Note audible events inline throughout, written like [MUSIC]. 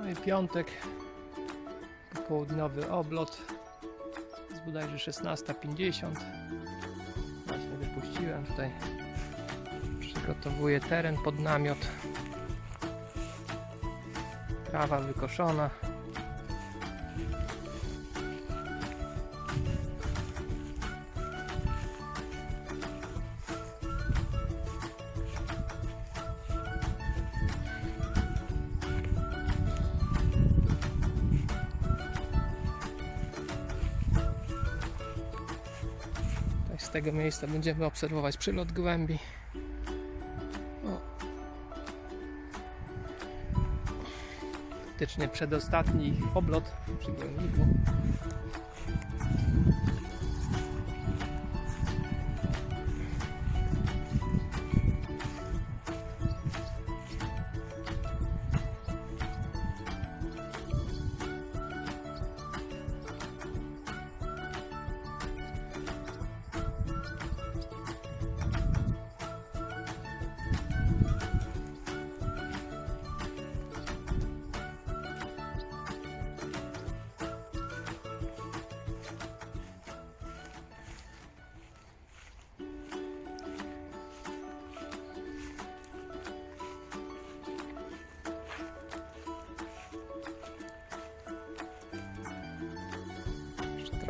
No i piątek, popołudniowy oblot. Jest bodajże 16.50. Właśnie wypuściłem tutaj. Przygotowuję teren pod namiot. Trawa wykoszona. Z tego miejsca będziemy obserwować przylot gołębi. O. Przedostatni oblot przy gołębniku.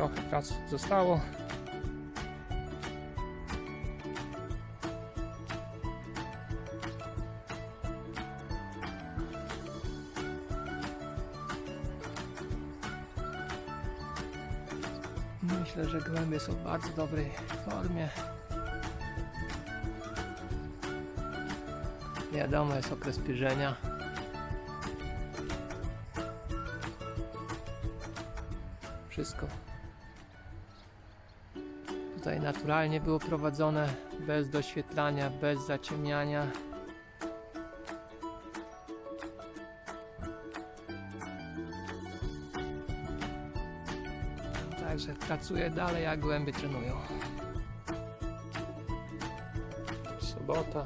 Trochę pracy zostało. Myślę, że gołębie są w bardzo dobrej formie. Wiadomo, jest okres pierzenia. Wszystko tutaj naturalnie było prowadzone, bez doświetlania, bez zaciemniania. Także pracuję dalej, a głębie trenują. Sobota.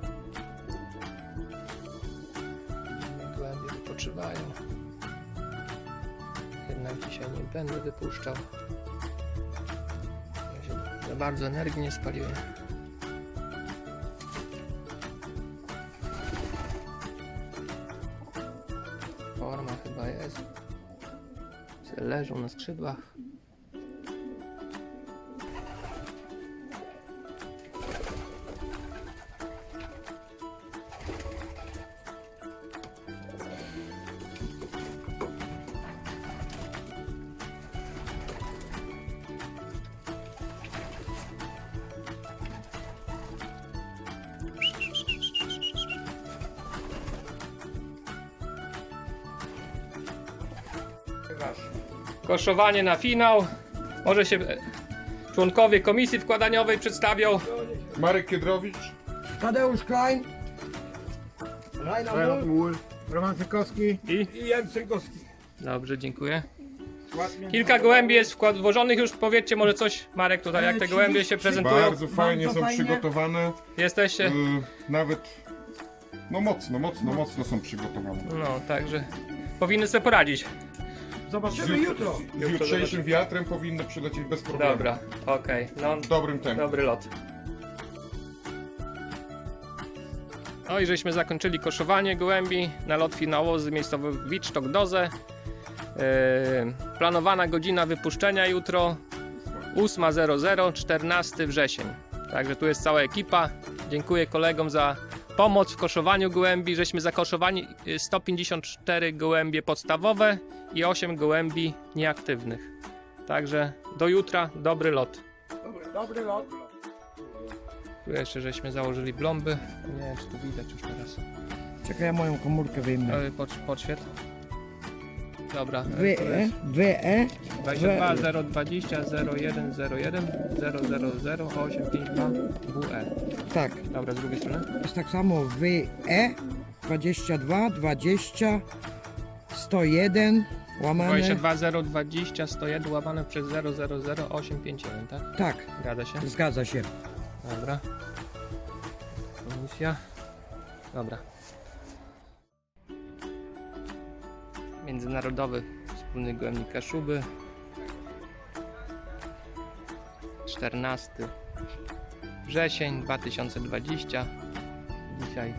Głębie wypoczywają. Jednak dzisiaj nie będę wypuszczał. Bardzo energii nie spaliłem. Forma chyba jest. Leżą na skrzydłach. Koszowanie na finał. Może się e, członkowie komisji wkładaniowej przedstawią. Marek Kiedrowicz. Tadeusz Klein, Rajna Mul. Roman Cykowski I i Jan Cyrkowski. dobrze, dziękuję. Kilka gołębi jest wkład włożonych już. Powiedzcie może coś, Marek, tutaj jak te gołębie się prezentują. Bardzo fajnie są fajnie. przygotowane. Jesteście? Y, nawet no mocno, mocno, mocno są przygotowane. No, także powinny sobie poradzić. Zobaczymy jutro. Z jutrzejszym wiatrem powinny przylecieć bez problemu. Dobra, okej. No, W dobrym tempie. Dobry lot. No i żeśmy zakończyli koszowanie gołębi na lot finałowy z miejscowy Wicztok Doze. Yy, planowana godzina wypuszczenia jutro 8.00, 14 wrzesień. Także tu jest cała ekipa. Dziękuję kolegom za pomoc w koszowaniu gołębi. Żeśmy zakoszowani y, 154 gołębie podstawowe i 8 gołębi nieaktywnych. Także do jutra, dobry lot. Dobry, dobry lot. Tu jeszcze żeśmy założyli blomby. Nie wiem, czy tu widać już teraz. Czekaj, ja moją komórkę wyjmę. Podświetl. Dobra. WE, WE, 22 020 01 01 000 852 WE. tak. Dobra, z drugiej strony. Jest tak samo WE 22 20 101 łamane. 22 020 101 łamane przez 000 851, tak? Tak, Zgadza się? zgadza się. Dobra. Komisja. Dobra. Międzynarodowy Wspólny Gołębnik Kaszuby. 14 wrzesień 2020. Dzisiaj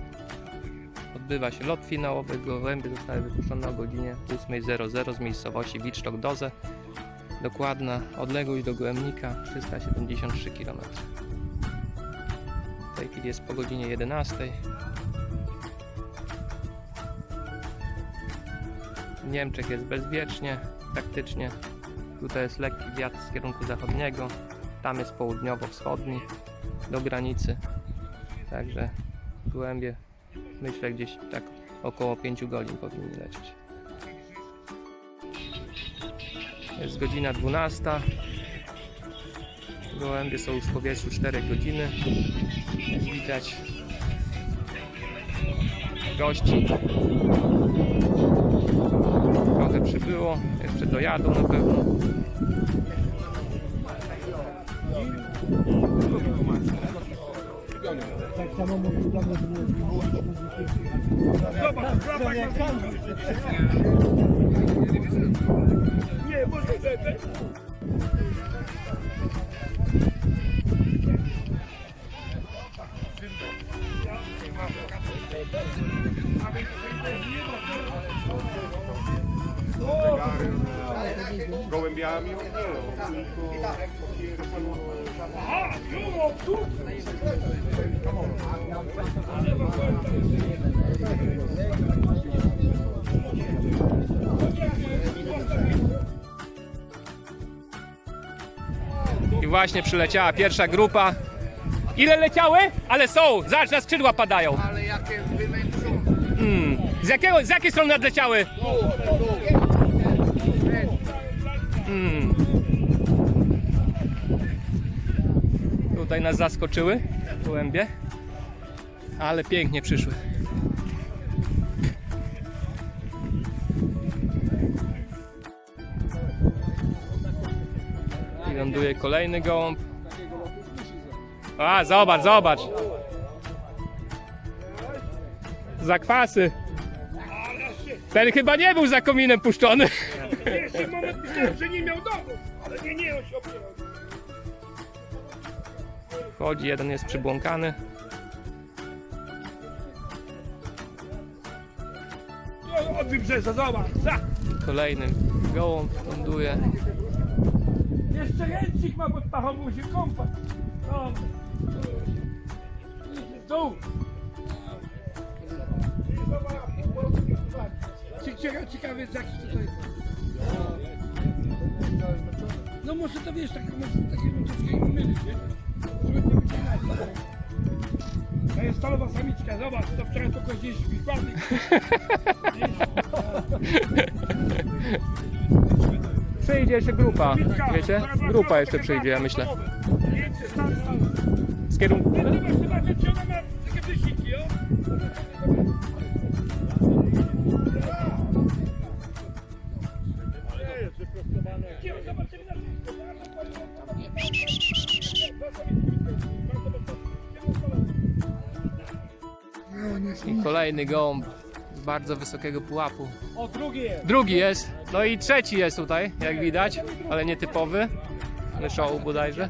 odbywa się lot finałowy. Gołębie zostały wypuszczone o godzinie 8.00 z miejscowości Wicztok Doze. Dokładna odległość do gołębnika 373 km. W tej chwili jest po godzinie 11. Niemczech jest bezwiecznie, praktycznie. Tutaj jest lekki wiatr z kierunku zachodniego, tam jest południowo-wschodni do granicy. Także gołębie myślę gdzieś tak około 5 godzin powinni lecieć. Jest godzina 12. Gołębie są już w powietrzu 4 godziny. Jak widać gości przybyło, jeszcze dojadą na pewno. Gołębiami? I właśnie przyleciała pierwsza grupa. Ile leciały? Ale są! Zobacz, na skrzydła padają. Ale jakie wymęczone. Mm. Z, jakiego, z jakiej strony nadleciały? Mm. Tutaj nas zaskoczyły gołębie, ale pięknie przyszły. I ląduje kolejny gołąb. A, zobacz, zobacz. Zakwasy. Ten chyba nie był za kominem puszczony. Jeszcze myślałem, że nie miał domu, ale nie, nie, on się opierał. Chodzi, jeden jest przybłąkany. No, od wybrzeża, zobacz, za. Kolejny gołąb ląduje. Jeszcze ręcznik ma pod pachą, musi kąpać. Dobra. Tu. Ciekawe, ciekawe jaki to jest. No może to wiesz, tak, może takie no, troszkę mylić, nie? Żeby to wyciągać. To jest stalowa samiczka, zobacz, to wczoraj to gdzieś wikłady. Przyjdzie jeszcze grupa, wiecie? Grupa jeszcze przyjdzie, ja myślę. Z kierunku... I kolejny gołąb z bardzo wysokiego pułapu. O, drugi jest. Drugi jest, no i trzeci jest tutaj, jak widać, ale nietypowy. Myszołu bodajże.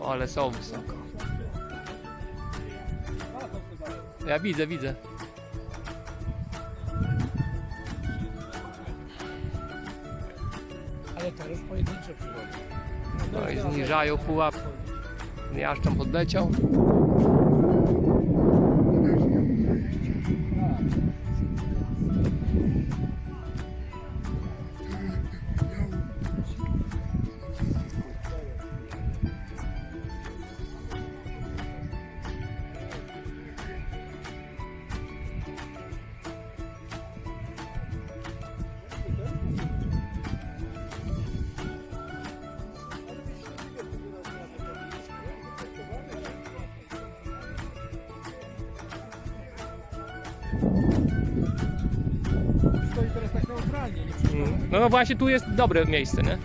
O, ale są wysoko. Ja widzę, widzę. Zniżają pułap. Jaszczą podleciał. No właśnie tu jest dobre miejsce, nie?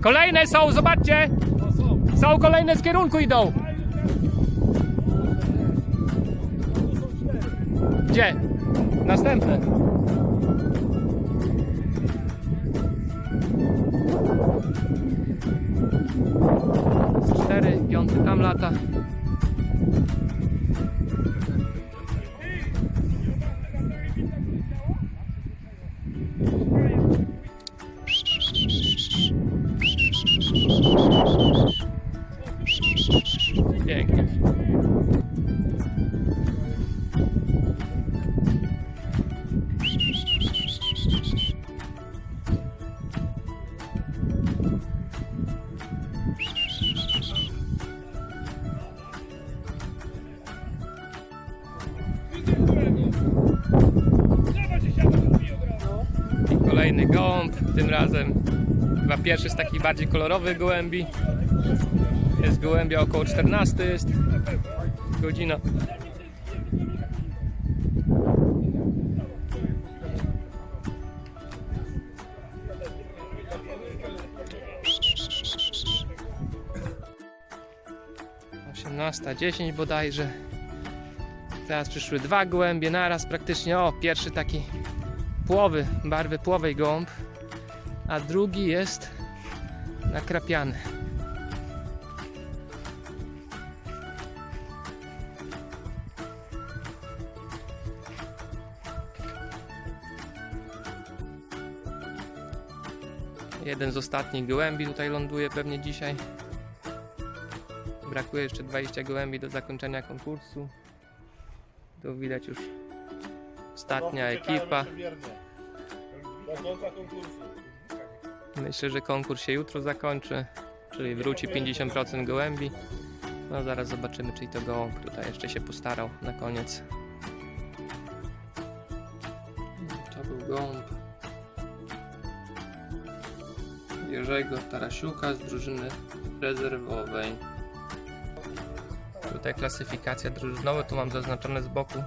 Kolejne są, zobaczcie! Są kolejne z kierunku idą. Gdzie? Następne. Cztery, piąty tam lata. Kolejny gołąb, tym razem chyba pierwszy z takich bardziej kolorowych gołębi. Jest gołębia około 14 jest godzina. Osiemnasta dziesięć bodajże. Teraz przyszły dwa gołębie naraz praktycznie. O, pierwszy taki płowy, barwy płowej gołąb, a drugi jest nakrapiany. Jeden z ostatnich gołębi tutaj ląduje pewnie dzisiaj. Brakuje jeszcze 20 gołębi do zakończenia konkursu. Tu widać już ostatnia ekipa. Do końca konkursu. Myślę, że konkurs się jutro zakończy, czyli wróci 50% gołębi. No zaraz zobaczymy, czy i to gołąb tutaj jeszcze się postarał na koniec. To był gołąb Jerzego Tarasiuka z drużyny rezerwowej. Tutaj klasyfikacja drużynowa, tu mam zaznaczone z boku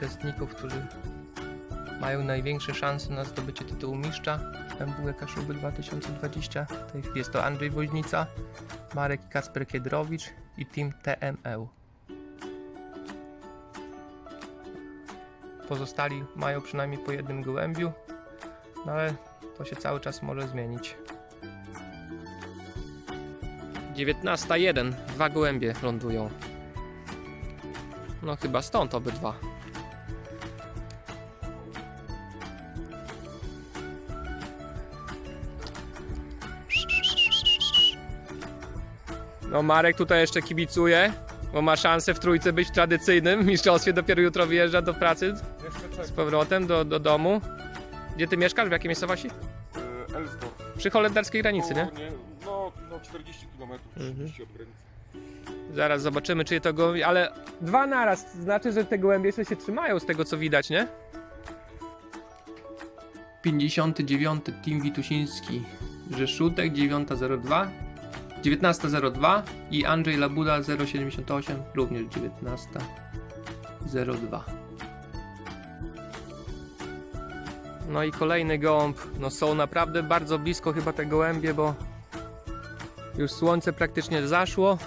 uczestników, którzy mają największe szanse na zdobycie tytułu mistrza MWE Kaszuby 2020. W tej chwili jest to Andrzej Woźnica, Marek Kasper Kiedrowicz i team TME. Pozostali mają przynajmniej po jednym gołębiu, no ale to się cały czas może zmienić. 19.1. Dwa gołębie lądują. No chyba stąd obydwa. No Marek tutaj jeszcze kibicuje, bo ma szansę w trójce być w tradycyjnym [LAUGHS] mistrzostwie. Dopiero jutro wyjeżdża do pracy z powrotem do, do domu. Gdzie ty mieszkasz? W jakiej miejscowości? y, Elsdorf. Przy holenderskiej granicy, nie? Koło No, no 40 km, 30 od granicy. Zaraz zobaczymy, czy to gołębie, ale dwa naraz, znaczy, że te gołębie jeszcze się trzymają z tego co widać, nie? 59 Team Witusiński, Rzeszutek 9.02, 19.02 i Andrzej Labuda 078, również 19.02. No i kolejny gołąb, no są naprawdę bardzo blisko chyba te gołębie, bo już słońce praktycznie zaszło,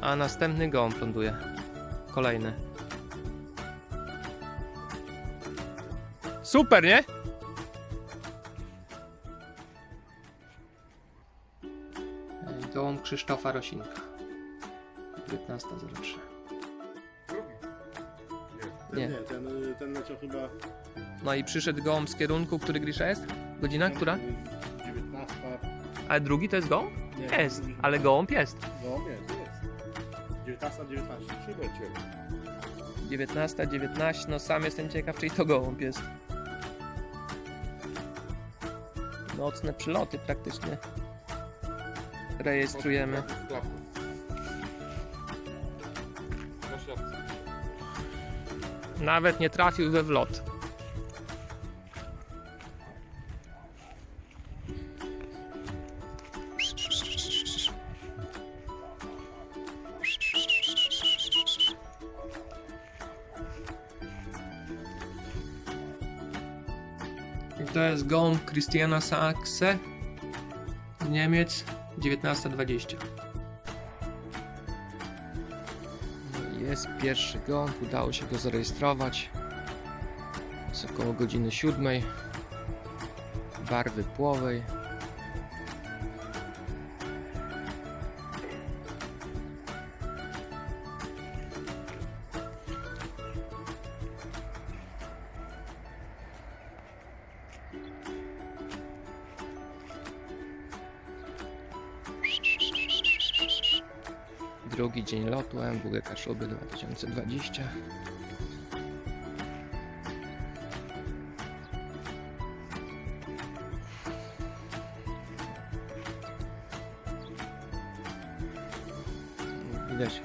a następny gołąb ląduje. Kolejny. Super, nie? Gołąb Krzysztofa Rosinka. 19.03. Nie. Nie, ten, ten leciał chyba... No i przyszedł gołąb z kierunku, który Grisza jest? Godzina, która? 19. Ale drugi to jest gołąb? Nie, Jest, ale gołąb jest. No jest, jest. 19, 19. Przyleciał. 19, 19, no sam jestem ciekaw, czy i to gołąb jest. Nocne przyloty praktycznie rejestrujemy. Nawet nie trafił we wlot. I to jest gołąb Christiana Saxe z Niemiec 1920. No i Jest pierwszy gołąb, udało się go zarejestrować. Jest około godziny siódmej. Barwy płowej. Drugi dzień lotu MWG Kaszuby 2020. Widać,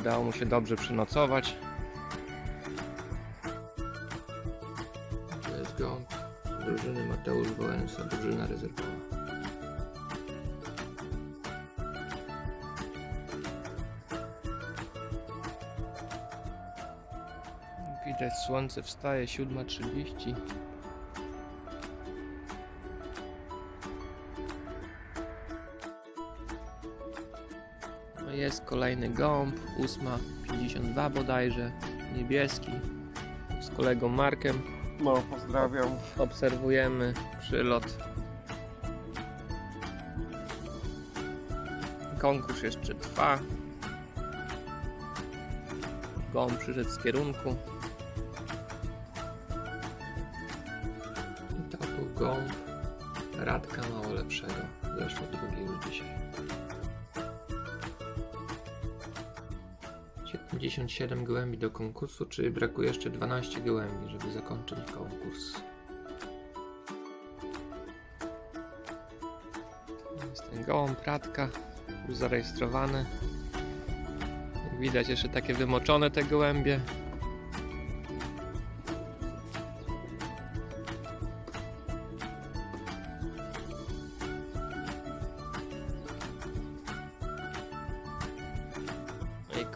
udało mu się dobrze przynocować. To jest gołąb z drużyny Mateusz Wałęsa, drużyna rezerwowa. Widać słońce wstaje 7.30. No jest kolejny gąb, 8.52 bodajże, niebieski. Z kolegą Markiem No, pozdrawiam. obserwujemy przylot. Konkurs jeszcze trwa. Gąb przyszedł z kierunku. Radka mało lepszego. Zresztą drugi już dzisiaj. 77 gołębi do konkursu, czyli brakuje jeszcze 12 gołębi, żeby zakończyć konkurs. Jest ten gołąb Radka, już zarejestrowany. Jak widać jeszcze takie wymoczone te gołębie.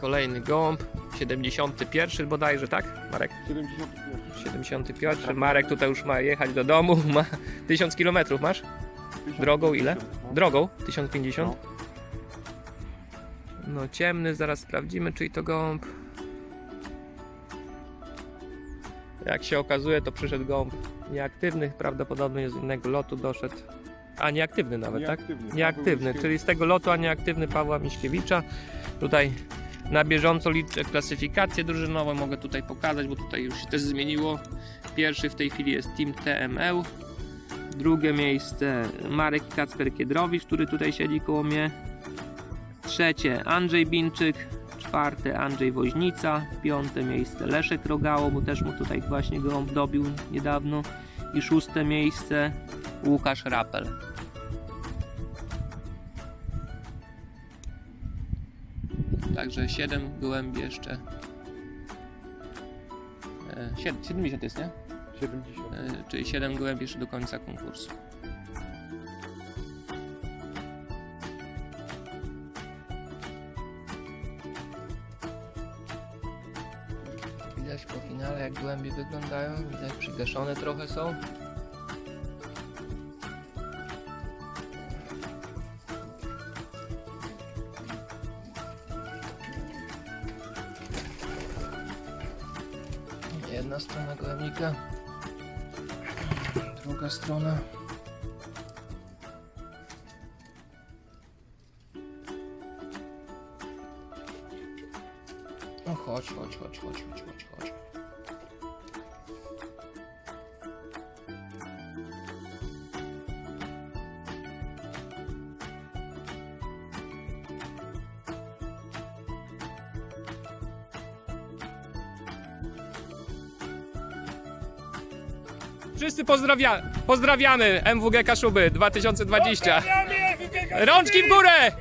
Kolejny gołąb, 71 bodajże, tak Marek? 71. 71. Marek tutaj już ma jechać do domu, [LAUGHS] ma 1000 km masz? Drogą ile? Drogą 1050. No ciemny, zaraz sprawdzimy, czy to gołąb. Jak się okazuje, to przyszedł gołąb nieaktywny, prawdopodobnie z innego lotu doszedł. A nieaktywny nawet, tak? Nieaktywny. Nieaktywny, czyli z tego lotu, a nieaktywny Pawła Miśkiewicza. Tutaj na bieżąco liczę klasyfikację drużynową, mogę tutaj pokazać, bo tutaj już się też zmieniło. Pierwszy w tej chwili jest Team TML. Drugie miejsce Marek i Kacper Kiedrowicz, który tutaj siedzi koło mnie. Trzecie Andrzej Binczyk. Czwarte Andrzej Woźnica. Piąte miejsce Leszek Rogało, bo też mu tutaj właśnie gołąb dobił niedawno. I szóste miejsce Łukasz Rapel. Także 7 gołębi jeszcze. E, sied- 70 jest, nie? 70. E, czyli 7 gołębi jeszcze do końca konkursu. Widać po finale jak gołębie wyglądają, widać przygaszone trochę są. No chodź, chodź, chodź, chodź, chodź, chodź, chodź. Wszyscy pozdrawia pozdrawiamy MWG Kaszuby 2020. Rączki w górę!